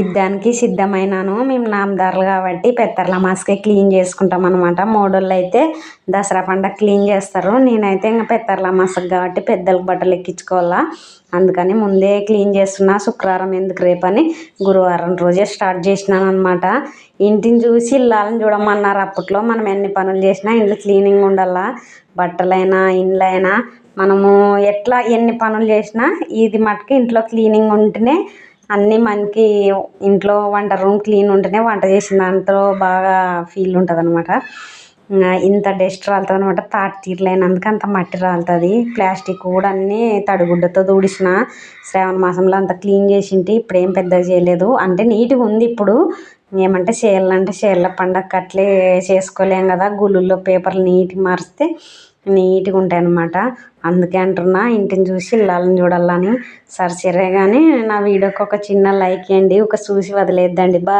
యుద్ధానికి సిద్ధమైనాను. మేము నామదారులు కాబట్టి పెత్తర్ల మాస్కే క్లీన్ చేసుకుంటాం అనమాట మూడోళ్ళు అయితే దసరా పండగ క్లీన్ చేస్తారు. నేనైతే ఇంకా పెత్తర్ల మాసకు కాబట్టి పెద్దలకు బట్టలు ఎక్కించుకోవాలా. అందుకని ముందే క్లీన్ చేస్తున్నా. శుక్రవారం ఎందుకు రేపని? గురువారం రోజే స్టార్ట్ చేసినాను అనమాట ఇంటిని చూసి ఇల్లాలని చూడమన్నారు. అప్పట్లో మనం ఎన్ని పనులు చేసినా ఇంట్లో క్లీనింగ్ ఉండాలా. బట్టలైనా ఇండ్లైనా మనము ఎట్లా ఎన్ని పనులు చేసినా ఇది మటుకు ఇంట్లో క్లీనింగ్ ఉంటేనే అన్నీ మనకి ఇంట్లో వంట రూమ్ క్లీన్ ఉంటేనే వంట చేసిన దాంతో బాగా ఫీల్ ఉంటుంది అనమాట ఇంత డస్ట్ రాలుతుంది అనమాట తాటి తీరలేనందుకు అంత మట్టి రాలుతుంది. ప్లాస్టిక్ కూడా అన్నీ తడిగుడ్డతో తుడిచిన శ్రావణ మాసంలో అంత క్లీన్ చేసింటి ఇప్పుడు ఏం పెద్దగా చేయలేదు. అంటే నీట్గా ఉంది ఇప్పుడు. ఏమంటే చేయాలంటే చేయాల పండగ అట్లే చేసుకోలేం కదా. గుళ్ళల్లో పేపర్లు నీట్గా మారిస్తే నీట్గా ఉంటాయి అన్నమాట. అందుకే అంటున్నా ఇంటిని చూసి ఇల్లాలని చూడాలని. సరే సరే కానీ నా వీడియోకి ఒక చిన్న లైక్ ఇవ్వండి ఒక చూసి వదిలేద్దండి. బాయ్.